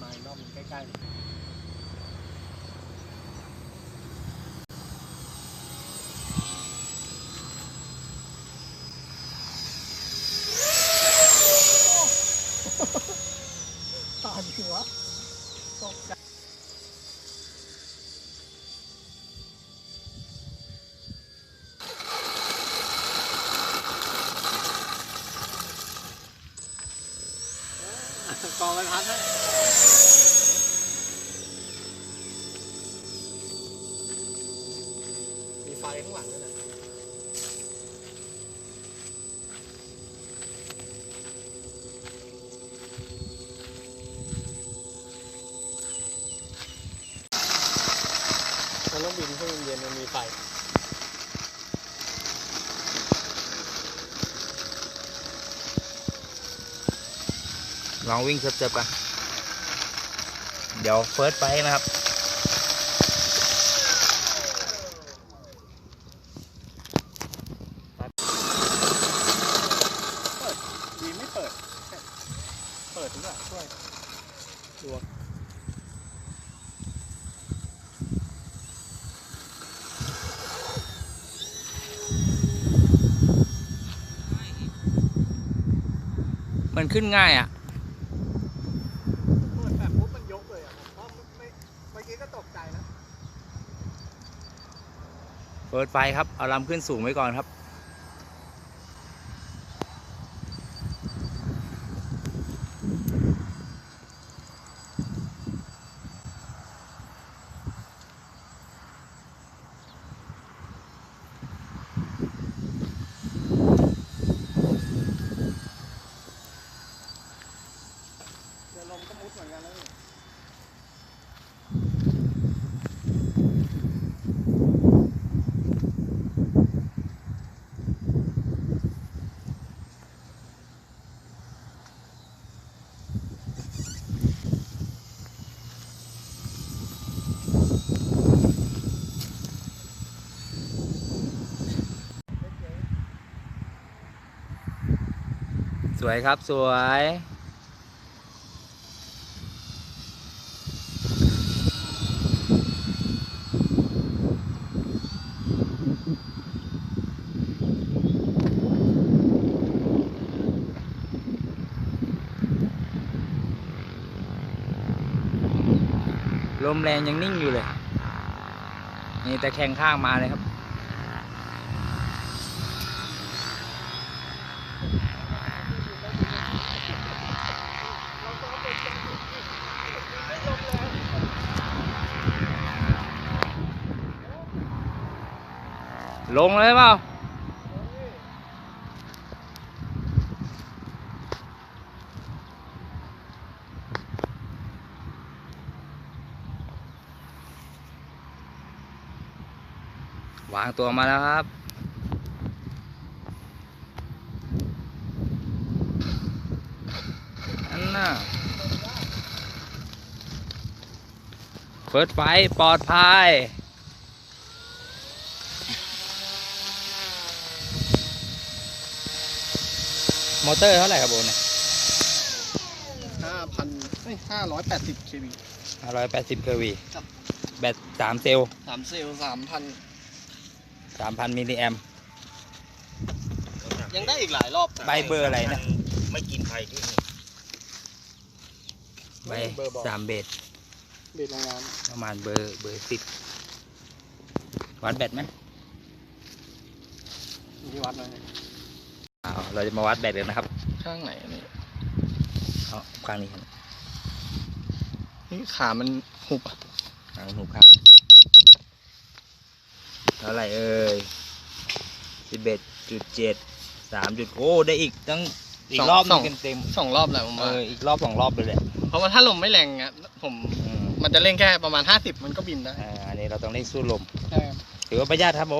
ใกล้ตาดีวะตกใจกองไปพัดให้มีไฟ ข้างหลังด้วยนะมันต้องบินช่วงเย็นๆมันมีไฟลองวิ่งเจ็บๆกันเดี๋ยวเฟิร์สไปนะครับ ดีไม่เปิด เปิดทุกอย่างช่วย ดวงมันขึ้นง่ายอะเปิดแบบปุ๊บมันยกเลยอะผมว่าไม่เมื่อกี้ก็ตกใจนะเฟิร์สไปครับ เอาลำขึ้นสูงไว้ก่อนครับ เดี๋ยวลมก็มุดเหมือนกันแล้วนี่สวยครับ สวย ลมแรงยังนิ่งอยู่เลย นี่แต่แข่งข้างมาเลยครับ ลงเลยเปล่า วางตัวมาแล้วครับ อันน่ะเปิดไฟปลอดภัยมอเตอร์เท่าไหร่ครับโบเนี่ยห้าพันห้าร้อยแปดสิบเควีร้อยแปดสิบเควีครับแบตสามเซลล์สามเซลสามพัน สามพันมิลลิแอม ยังได้อีกหลายรอบใบเบอร์อะไรนะ ไม่กินไข่ด้วยนี่ใบเบอร์บอกสามเบสเบรโรงงานประมาณเบอร์เบอร์สิบวัดแบตไหมอยู่ที่วัดเลยอ้าวเราจะมาวัดแบตกันนะครับข้างไหนอันนี่เอาข้างนี้ครับนี่ขามันหุบอะข้างหูข้าง เท่าไหร่เอ่ยสิบเอ็ดจุดเจ็ดสามจุดโอ้ได้อีกตั้งอีกรอบหนึงเต็มสองรอบแหละผมๆเอว่าออีกรอบสองรอบเลยแหละเพราะว่าถ้าลมไม่แรงอะผมอืมมันจะเร่งแค่ประมาณห้าสิบมันก็บินได้อ่าอันนี้เราต้องเร่งสู้ลม ใช่ครับถือว่าประหยัดครับโบ